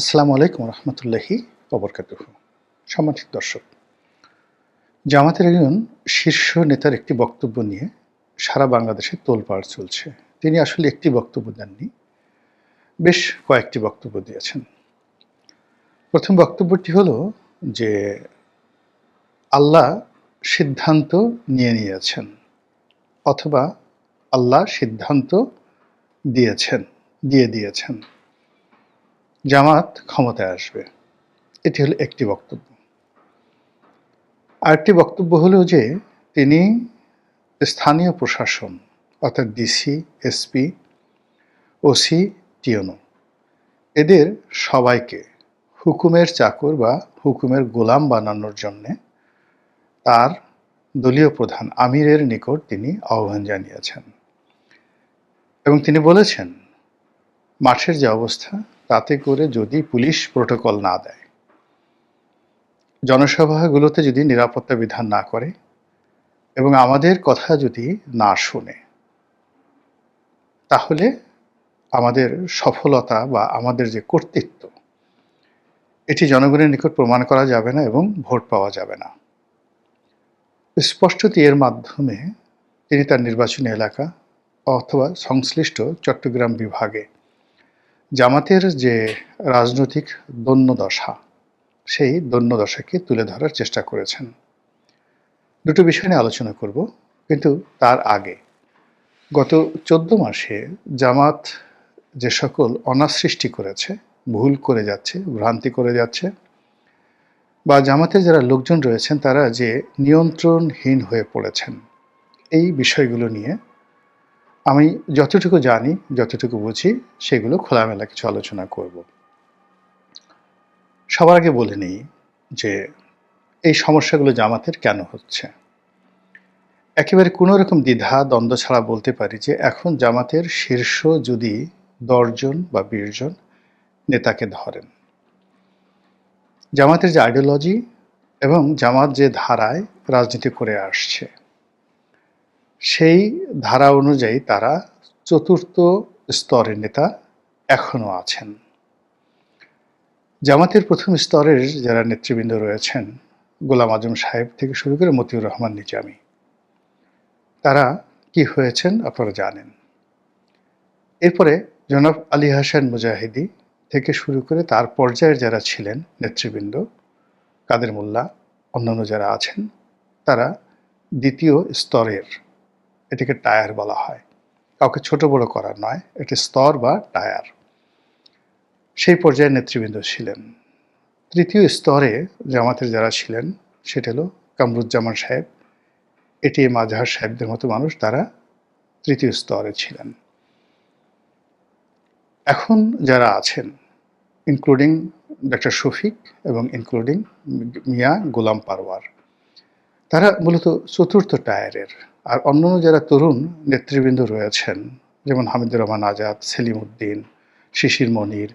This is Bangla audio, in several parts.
আসসালামু আলাইকুম রহমতুল্লাহি অবরকাতুহ সম্মানিত দর্শক, জামাতের একজন শীর্ষ নেতার একটি বক্তব্য নিয়ে সারা বাংলাদেশে তোলপাড় চলছে। তিনি আসলে একটি বক্তব্য দেননি, বেশ কয়েকটি বক্তব্য দিয়েছেন। প্রথম বক্তব্যটি হলো যে আল্লাহ সিদ্ধান্ত নিয়ে নিয়েছেন অথবা আল্লাহ সিদ্ধান্ত দিয়েছেন, দিয়ে দিয়েছেন। জামাত ক্ষমতায় আসবে। এটি হলো একটি বক্তব্য। আরেকটি বক্তব্য হলো যে, তিনি স্থানীয় প্রশাসন, অর্থাৎ ডিসি এসপি ওসি টিওনো এদের সবাইকে হুকুমের চাকর বা হুকুমের গোলাম বানানোর জন্যে তার দলীয় প্রধান আমিরের নিকট তিনি আহ্বান জানিয়েছেন। এবং তিনি বলেছেন, মাঠের যে অবস্থা তাতে করে যদি পুলিশ প্রোটোকল না দেয়, জনসভাগুলোতে যদি নিরাপত্তা বিধান না করে এবং আমাদের কথা যদি না শোনে, তাহলে আমাদের সফলতা বা আমাদের যে কর্তৃত্ব, এটি জনগণের নিকট প্রমাণ করা যাবে না এবং ভোট পাওয়া যাবে না। স্পষ্টতি এর মাধ্যমে তিনি তার নির্বাচনী এলাকা অথবা সংশ্লিষ্ট চট্টগ্রাম বিভাগে জামাতের যে রাজনৈতিক দন্যদশা, সেই দন্যদশাকে তুলে ধরার চেষ্টা করেছেন। দুটো বিষয় নিয়ে আলোচনা করব, কিন্তু তার আগে গত চোদ্দ মাসে জামাত যে সকল অনার সৃষ্টি করেছে, ভুল করে যাচ্ছে, ভ্রান্তি করে যাচ্ছে, বা জামাতের যারা লোকজন রয়েছেন, তারা যে নিয়ন্ত্রণহীন হয়ে পড়েছেন, এই বিষয়গুলো নিয়ে আমি যতটুকু জানি, যতটুকু বুঝি, সেগুলো খোলামেলা কিছু আলোচনা করব। সবার আগে বলে নিই যে, এই সমস্যাগুলো জামাতের কেন হচ্ছে? একেবারে কোনো রকম দ্বিধা, দ্বন্দ্ব ছাড়া বলতে পারি যে, এখন জামাতের শীর্ষ যদি দশজন বা বিশজন নেতাকে ধরেন, জামাতের যে আইডিওলজি এবং জামাত যে ধারায় রাজনীতি করে আসছে সেই ধারা অনুযায়ী তারা চতুর্থ স্তরের নেতা এখনও আছেন। জামাতের প্রথম স্তরের যারা নেতৃবৃন্দ রয়েছেন, গোলাম আজম সাহেব থেকে শুরু করে মতিউর রহমান নিজামি তারা কি হয়েছেন আপনারা জানেন। এরপরে জনাব আলী হাসান মুজাহিদি থেকে শুরু করে তার পর্যায়ের যারা ছিলেন নেতৃবৃন্দ, কাদের মোল্লা, অন্যান্য যারা আছেন, তারা দ্বিতীয় স্তরের এটিকে টায়ার বলা হয়। কাউকে ছোট বড় করার নয়, এটি স্তর বা টায়ার। সেই পর্যায়ে নেতৃবৃন্দ ছিলেন। তৃতীয় স্তরে জামাতের যারা ছিলেন, সেটা হলো কামরুজ্জামান সাহেব। এটি মাজাহার সাহেবদের মতো মানুষ তারা তৃতীয় স্তরে ছিলেন। এখন যারা আছেন ইনক্লুডিং ডক্টর শফিক এবং ইনক্লুডিং মিয়া গোলাম পারওয়ার। তারা মূলত চতুর্থ টায়ারের। আর অন্যান্য যারা তরুণ নেতৃবৃন্দ রয়েছেন, যেমন হামিদুর রহমান আজাদ, সেলিম উদ্দিন, শিশির মনির,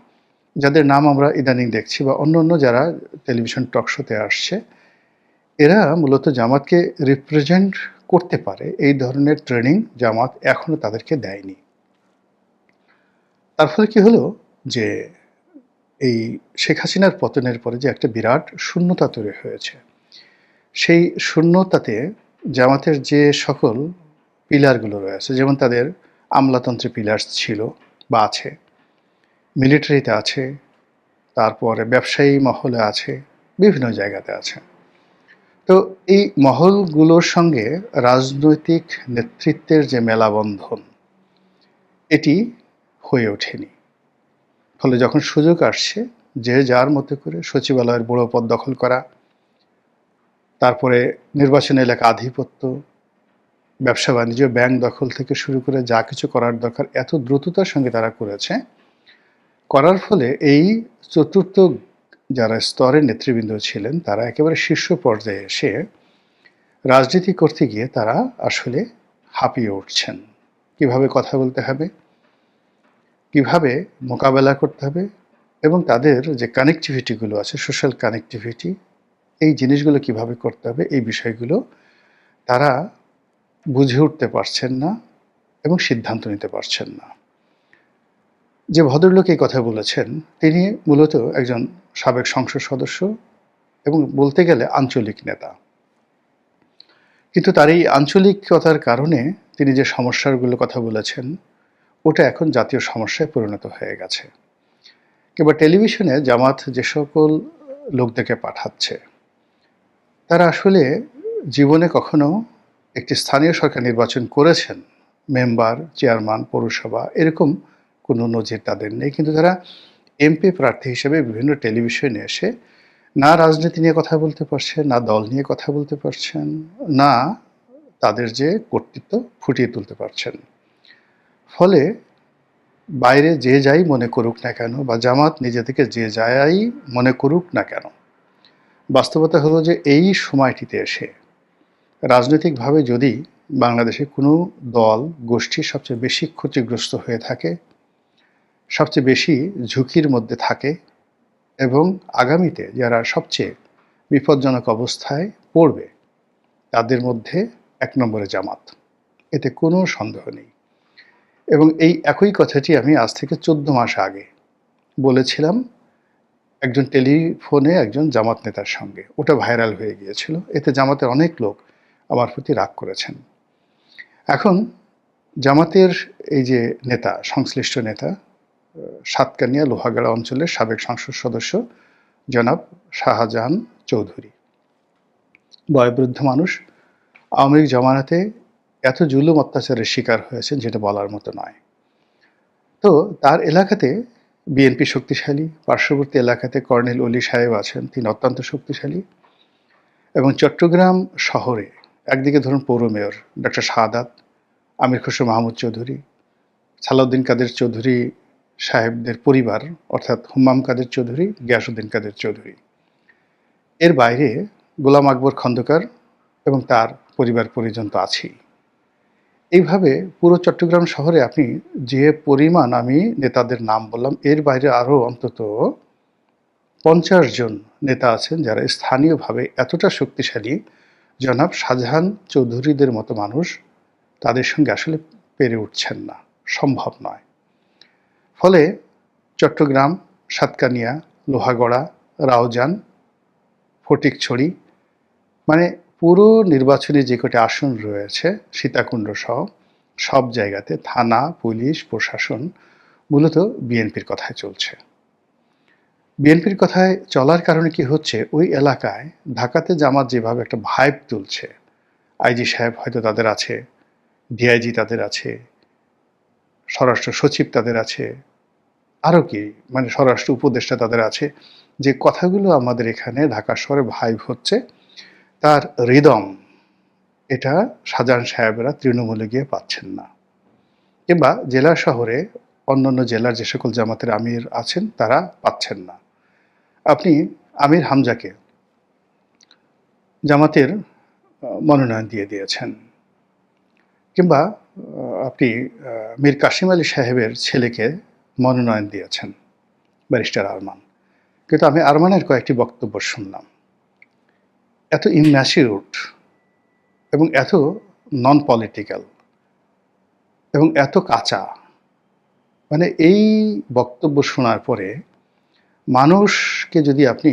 যাদের নাম আমরা ইদানিং দেখছি বা অন্য অন্য যারা টেলিভিশন টক শোতে আসছে, এরা মূলত জামাতকে রিপ্রেজেন্ট করতে পারে। এই ধরনের ট্রেনিং জামাত এখনও তাদেরকে দেয়নি। তার ফলে কি হলো? যে এই শেখ হাসিনার পতনের পরে যে একটা বিরাট শূন্যতা তৈরি হয়েছে। সেই শূন্যতাতে জামাতের যে সকল পিলারগুলো রয়েছে, যেমন তাদের আমলাতন্ত্রে পিলার ছিল বা আছে, মিলিটারিতে আছে, তারপরে ব্যবসায়ী মহলে আছে, বিভিন্ন জায়গাতে আছে। তো এই মহলগুলোর সঙ্গে রাজনৈতিক নেতৃত্বের যে মেলাবন্ধন, এটি হয়ে ওঠেনি। ফলে যখন সুযোগ আসছে, যে যার মতো করে সচিবালয়ের বড় পদ দখল করা তারপরে নির্বাচন এলাকা আধিপত্য, ব্যবসা বাণিজ্য, ব্যাংক দখল থেকে শুরু করে যা কিছু করার দরকার, এত দ্রুততার সঙ্গে তারা করেছে। করার ফলে এই চতুর্থ যারা স্তরের নেতৃবৃন্দ ছিলেন, তারা একেবারে শীর্ষ পর্যায়ে এসে রাজনীতি করতে গিয়ে তারা আসলে হাঁপিয়ে উঠছেন। কীভাবে কথা বলতে হবে? কীভাবে মোকাবেলা করতে হবে? এবং তাদের যে কানেকটিভিটিগুলো আছে সোশ্যাল কানেকটিভিটি এই জিনিসগুলো কীভাবে করতে হবে, এই বিষয়গুলো তারা বুঝে উঠতে পারছেন না এবং সিদ্ধান্ত নিতে পারছেন না। যে ভদ্রলোক এই কথা বলেছেন, তিনি মূলত একজন সাবেক সংসদ সদস্য এবং বলতে গেলে আঞ্চলিক নেতা। কিন্তু তার এই আঞ্চলিকতার কারণে তিনি যে সমস্যাগুলো কথা বলেছেন, ওটা এখন জাতীয় সমস্যায় পরিণত হয়ে গেছে। কিংবা টেলিভিশনে জামাত যে সকল লোকদেরকে পাঠাচ্ছে তারা আসলে জীবনে কখনো একটি স্থানীয় সরকার নির্বাচন করেছেন, মেম্বার, চেয়ারম্যান, পৌরসভা, এরকম কোনো নজির তাদের নেই। কিন্তু তারা এমপি প্রার্থী হিসেবে বিভিন্ন টেলিভিশনে এসে না রাজনীতি নিয়ে কথা বলতে পারছেন, না দল নিয়ে কথা বলতে পারছেন, না তাদের যে কর্তৃত্ব ফুটিয়ে তুলতে পারছেন। ফলে বাইরে যে যাই মনে করুক না কেন বা জামাত নিজে থেকে যে যাই মনে করুক না কেন বাস্তবতা হলো যে এই সময়টিতে এসে রাজনৈতিকভাবে যদি বাংলাদেশে কোনো দল, গোষ্ঠী সবচেয়ে বেশি ক্ষতিগ্রস্ত হয়ে থাকে, সবচেয়ে বেশি ঝুঁকির মধ্যে থাকে এবং আগামীতে যারা সবচেয়ে বিপজ্জনক অবস্থায় পড়বে, তাদের মধ্যে এক নম্বরে জামাত। এতে কোনো সন্দেহ নেই। এবং এই একই কথাটি আমি আজ থেকে চোদ্দ মাস আগে বলেছিলাম একজন টেলিফোনে একজন জামাত নেতার সঙ্গে। ওটা ভাইরাল হয়ে গিয়েছিল। এতে জামাতের অনেক লোক আমার প্রতি রাগ করেছেন। এখন জামাতের এই যে নেতা, সংশ্লিষ্ট নেতা সাতকানিয়া লোহাগাড়া অঞ্চলের সাবেক সংসদ সদস্য জনাব শাহজাহান চৌধুরী। বয়োবৃদ্ধ মানুষ, আওয়ামী লীগ জমানাতে এত জুলুম অত্যাচারের শিকার হয়েছেন, যেটা বলার মতো নয়। তো তার এলাকাতে বিএনপি শক্তিশালী, পার্শ্ববর্তী এলাকাতে কর্নেল অলি সাহেব আছেন, তিনি অত্যন্ত শক্তিশালী। এবং চট্টগ্রাম শহরে, একদিকে ধরুন পৌর মেয়র ডক্টর শাহাদাত, আমির খসরু মাহমুদ চৌধুরী, সালাউদ্দিন কাদের চৌধুরী সাহেবদের পরিবার, অর্থাৎ হুম্মাম কাদের চৌধুরী গিয়াসুদ্দিন কাদের চৌধুরী। এর বাইরে গোলাম আকবর খন্দকার এবং তার পরিবার পরিজন তো আছেই। এইভাবে পুরো চট্টগ্রাম শহরে আপনি যে পরিমাণ আমি নেতাদের নাম বললাম, এর বাইরে আরও অন্তত পঞ্চাশ জন নেতা আছেন যারা স্থানীয়ভাবে এতটা শক্তিশালী। জনাব শাহজাহান চৌধুরীদের মতো মানুষ তাদের সঙ্গে আসলে পেরে উঠছেন না, সম্ভব নয়। ফলে চট্টগ্রাম, সাতকানিয়া, লোহাগড়া, রাউজান, ফটিকছড়ি মানে পুরো নির্বাচনী যে কটি আসন রয়েছে, সীতাকুণ্ড সহ সব জায়গাতে থানা, পুলিশ, প্রশাসন মূলত বিএনপির কথায় চলছে। বিএনপির কথায় চলার কারণে কি হচ্ছে? ওই এলাকায় ঢাকাতে জামাত যেভাবে একটা ভাইব তুলছে, আইজি সাহেব হয়তো তাদের আছে ডিআইজি তাদের আছে, স্বরাষ্ট্র সচিব তাদের আছে, আরও কি মানে স্বরাষ্ট্র উপদেষ্টা তাদের আছে, যে কথাগুলো আমাদের এখানে ঢাকা শহরে ভাইব হচ্ছে তার হৃদম, এটা শাহজাহান সাহেবরা তৃণমূলে গিয়ে পাচ্ছেন না। কিংবা জেলা শহরে অন্যান্য জেলার যে সকল জামাতের আমির আছেন, তারা পাচ্ছেন না। আপনি আমির হামজাকে জামাতের মনোনয়ন দিয়ে দিয়েছেন। কিংবা আপনি মীর কাশিম আলী সাহেবের ছেলেকে মনোনয়ন দিয়েছেন, ব্যারিস্টার আরমান। কিন্তু আমি আরমানের কয়েকটি বক্তব্য শুনলাম। এত ইনম্যাচিউড এবং এত নন পলিটিক্যাল এবং এত কাঁচা মানে এই বক্তব্য শোনার পরে মানুষকে যদি আপনি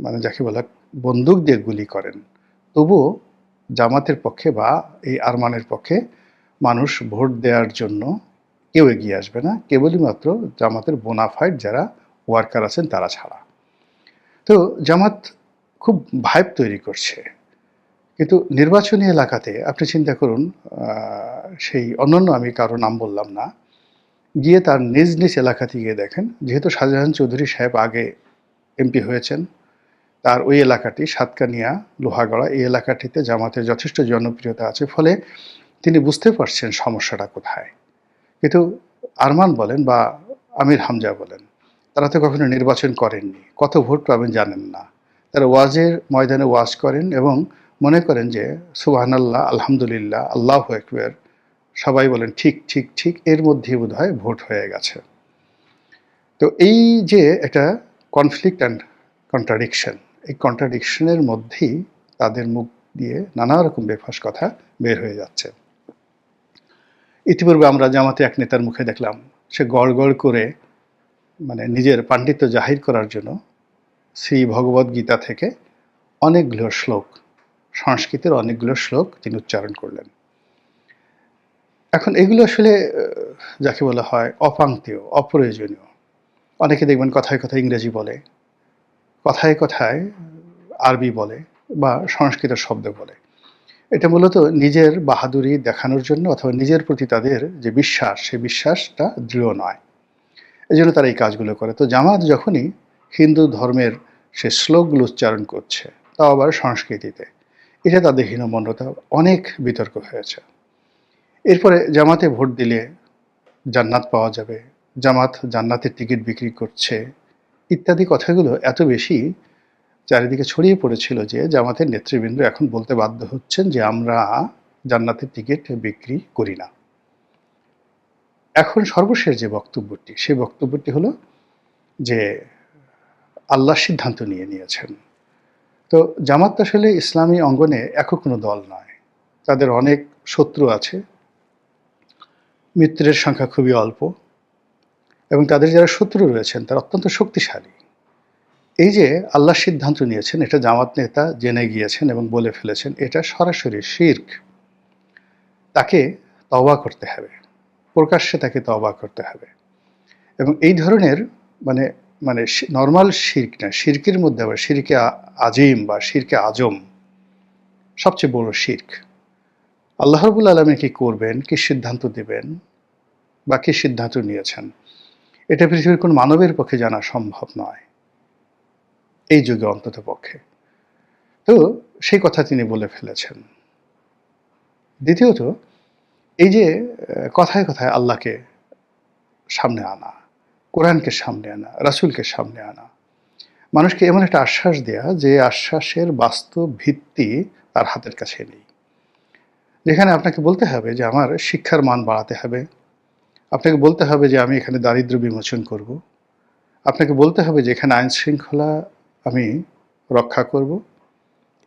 মানে যাকে বলা বন্দুক দিয়ে গুলি করেন, তবুও জামাতের পক্ষে বা এই আরমানের পক্ষে মানুষ ভোট দেওয়ার জন্য কেউ এগিয়ে আসবে না। কেবলই মাত্র জামাতের বোনাফাইড যারা ওয়ার্কার আছেন তারা ছাড়া। তো জামাত খুব ভাইব তৈরি করছে। কিন্তু নির্বাচনী এলাকাতে আপনি চিন্তা করুন সেই অন্যান্য আমি কারও নাম বললাম না, গিয়ে তার নিজ নিজ এলাকাতে গিয়ে দেখেন। যেহেতু শাহজাহান চৌধুরী সাহেব আগে এমপি হয়েছেন, তার ওই এলাকাটি সাতকানিয়া, লোহাগড়া এই এলাকাটিতে জামাতের যথেষ্ট জনপ্রিয়তা আছে, ফলে তিনি বুঝতে পারছেন সমস্যাটা কোথায়। কিন্তু আরমান বলেন বা আমির হামজা বলেন, তারা তো কখনো নির্বাচন করেননি, কত ভোট পাবেন জানেন না। তারা ওয়াজের ময়দানে ওয়াজ করেন এবং মনে করেন যে, সুবাহানাল্লাহ, আলহামদুলিল্লাহ, আল্লাহ একবার সবাই বলেন, ঠিক ঠিক ঠিক, এর মধ্যে বোধ হয় ভোট হয়ে গেছে। তো এই যে একটা কনফ্লিক্ট অ্যান্ড কন্ট্রাডিকশন এই কন্ট্রাডিকশনের মধ্যেই তাদের মুখ দিয়ে নানা রকম বেফাস কথা বের হয়ে যাচ্ছে। ইতিপূর্বে আমরা জামাতে এক নেতার মুখে দেখলাম, সে গড় গড় করে মানে নিজের পাণ্ডিত্য জাহির করার জন্য শ্রী ভগবদ গীতা থেকে অনেকগুলো শ্লোক, সংস্কৃতের অনেকগুলো শ্লোক তিনি উচ্চারণ করলেন। এখন এগুলো আসলে যাকে বলা হয় অপাঙ্ক্তীয় অপ্রয়োজনীয়। অনেকে দেখবেন কথায় কথায় ইংরেজি বলে, কথায় কথায় আরবি বলে বা সংস্কৃত শব্দ বলে। এটা মূলত নিজের বাহাদুরি দেখানোর জন্য অথবা নিজের প্রতি তাদের যে বিশ্বাস সেই বিশ্বাসটা দৃঢ় নয়। এই জন্য তারা এই কাজগুলো করে। তো জামাত যখনই হিন্দু ধর্মের সে শ্লোকগুলো উচ্চারণ করছে তাও আবার সংস্কৃতিতে। এটা তাদের হীনমন্যতা অনেক বিতর্ক হয়েছে। এরপরে জামাতে ভোট দিলে জান্নাত পাওয়া যাবে, জামাত জান্নাতের টিকিট বিক্রি করছে, ইত্যাদি কথাগুলো এত বেশি চারিদিকে ছড়িয়ে পড়েছিল যে জামাতের নেতৃবৃন্দ এখন বলতে বাধ্য হচ্ছেন যে আমরা জান্নাতের টিকিট বিক্রি করি না। এখন সর্বশেষ যে বক্তব্যটি, সেই বক্তব্যটি হলো যে আল্লাহ সিদ্ধান্ত নিয়ে নিয়েছেন। তো জামাত আসলে ইসলামী অঙ্গনে একক কোনো দল নয়। তাদের অনেক শত্রু আছে। মিত্রের সংখ্যা খুবই অল্প এবং তাদের যারা শত্রু রয়েছেন, তারা অত্যন্ত শক্তিশালী। এই যে আল্লাহ সিদ্ধান্ত নিয়েছেন, এটা জামাত নেতা জেনে গিয়েছেন এবং বলে ফেলেছেন, এটা সরাসরি শির্ক। তাকে তওবা করতে হবে। প্রকাশ্যে তাকে তওবা করতে হবে। এবং এই ধরনের মানে মানে নর্মাল শির্ক না, শির্কের মধ্যে আবার শিরকে আজিম বা শিরকে আজম সবচেয়ে বড় শির্ক। আল্লাহ রবুল আলমী কি করবেন, কি সিদ্ধান্ত দেবেন বা কি সিদ্ধান্ত নিয়েছেন, এটা পৃথিবীর কোন মানবের পক্ষে জানা সম্ভব নয়। এই যুগে অন্তত পক্ষে। তো সেই কথা তিনি বলে ফেলেছেন। দ্বিতীয়ত, এই যে কথায় কথায় আল্লাহকে সামনে আনা কোরআনকে সামনে আনা, রাসুলকে সামনে আনা। মানুষকে এমন একটা আশ্বাস দেয়া যে আশ্বাসের বাস্তব ভিত্তি তার হাতের কাছে নেই। যেখানে আপনাকে বলতে হবে যে আমার শিক্ষার মান বাড়াতে হবে। আপনাকে বলতে হবে যে আমি এখানে দারিদ্র বিমোচন করব। আপনাকে বলতে হবে যে এখানে আইন শৃঙ্খলা আমি রক্ষা করব।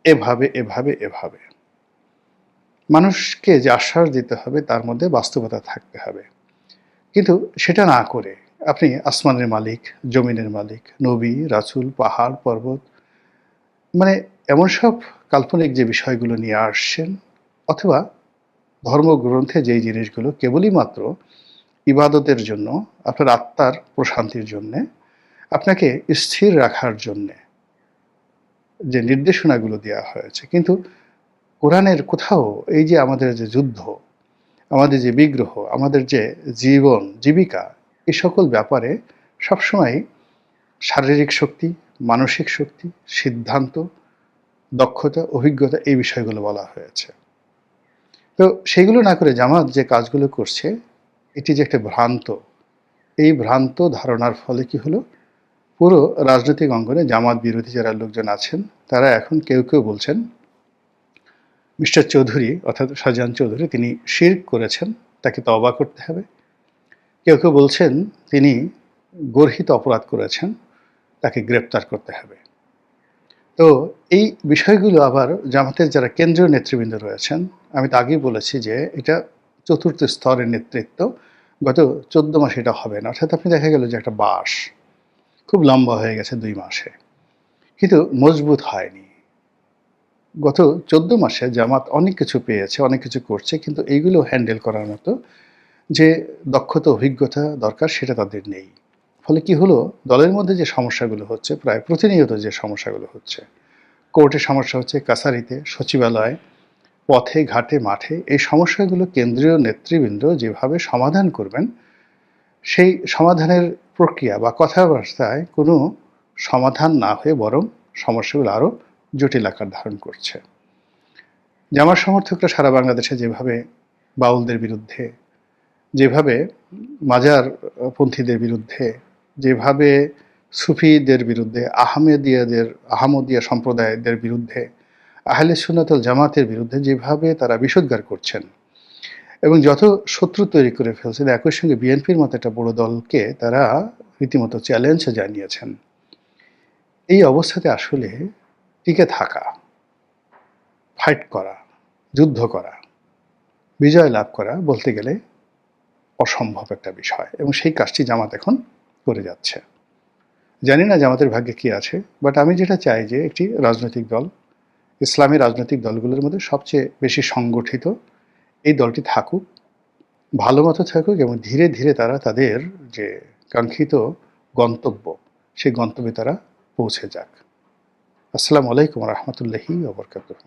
এভাবে এভাবে এভাবে। মানুষকে যে আশ্বাস দিতে হবে তার মধ্যে বাস্তবতা থাকতে হবে। কিন্তু সেটা না করে আপনি আসমানের মালিক, জমিনের মালিক, নবী, রাসূল, পাহাড়, পর্বত মানে এমন সব কাল্পনিক যে বিষয়গুলো নিয়ে আসছেন, অথবা ধর্মগ্রন্থে যেই জিনিসগুলো কেবলই মাত্র ইবাদতের জন্য, আপনার আত্মার প্রশান্তির জন্যে, আপনাকে স্থির রাখার জন্যে যে নির্দেশনাগুলো দেওয়া হয়েছে। কিন্তু কোরআনের কোথাও এই যে আমাদের যে যুদ্ধ, আমাদের যে বিগ্রহ, আমাদের যে জীবন, জীবিকা এই সকল ব্যাপারে সবসময় শারীরিক শক্তি, মানসিক শক্তি, সিদ্ধান্ত, দক্ষতা, অভিজ্ঞতা এই বিষয়গুলো বলা হয়েছে। তো সেগুলো না করে জামাত যে কাজগুলো করছে, এটি যে একটা ভ্রান্ত, এই ভ্রান্ত ধারণার ফলে কি হলো? পুরো রাজনৈতিক অঙ্গনে জামাত বিরোধী যারা লোকজন আছেন, তারা এখন কেউ কেউ বলছেন, মিস্টার চৌধুরী অর্থাৎ শাহজাহান চৌধুরী তিনি শির করেছেন, তাকে তওবা করতে হবে। কেউ কেউ বলছেন তিনি গর্হিত অপরাধ করেছেন, তাকে গ্রেপ্তার করতে হবে। তো এই বিষয়গুলো আবার জামাতের যারা কেন্দ্রীয় নেতৃবৃন্দ রয়েছেন, আমি তো আগেই বলেছি যে এটা চতুর্থ স্তরের নেতৃত্ব, গত চোদ্দ মাসে এটা হবে না। অর্থাৎ আপনি দেখা গেল যে একটা বাস খুব লম্বা হয়ে গেছে দুই মাসে, কিন্তু মজবুত হয়নি। গত চোদ্দ মাসে জামাত অনেক কিছু পেয়েছে, অনেক কিছু করছে, কিন্তু এইগুলো হ্যান্ডেল করার মতো যে দক্ষতা, অভিজ্ঞতা দরকার সেটা তাদের নেই। ফলে কি হলো? দলের মধ্যে যে সমস্যাগুলো হচ্ছে, প্রায় প্রতিনিয়ত যে সমস্যাগুলো হচ্ছে, কোর্টে সমস্যা হচ্ছে, কাছারিতে, সচিবালয়, পথে, ঘাটে, মাঠে, এই সমস্যাগুলো কেন্দ্রীয় নেতৃবৃন্দ যেভাবে সমাধান করবেন, সেই সমাধানের প্রক্রিয়া বা কথাবার্তায় কোনো সমাধান না হয়ে বরং সমস্যাগুলো আরও জটিল আকার ধারণ করছে। জামার সমর্থকরা সারা বাংলাদেশে যেভাবে বাউলদের বিরুদ্ধে যেভাবে মাজার পন্থীদের বিরুদ্ধে, যেভাবে সুফিদের বিরুদ্ধে, আহমেদিয়াদের, আহমদিয়া সম্প্রদায়দের বিরুদ্ধে, আহলে সুন্নাতল জামাতের বিরুদ্ধে যেভাবে তারা বিষোদ্গার করছেন এবং যত শত্রু তৈরি করে ফেলছেন, একই সঙ্গে বিএনপির মতো একটা বড় দলকে তারা রীতিমতো চ্যালেঞ্জ জানিয়েছেন। এই অবস্থাতে আসলে টিকে থাকা ফাইট করা, যুদ্ধ করা, বিজয় লাভ করা বলতে গেলে অসম্ভব একটা বিষয় এবং সেই কাজটি জামাত এখন করে যাচ্ছে। জানি না জামাতের ভাগ্যে কি আছে বাট আমি যেটা চাই যে একটি রাজনৈতিক দল, ইসলামী রাজনৈতিক দলগুলোর মধ্যে সবচেয়ে বেশি সংগঠিত এই দলটি থাকুক, ভালো মতো থাকুক এবং ধীরে ধীরে তারা তাদের যে কাঙ্ক্ষিত গন্তব্য, সেই গন্তব্যে তারা পৌঁছে যাক। আসসালামু আলাইকুম রহমতুল্লাহি ওবরকাতুহ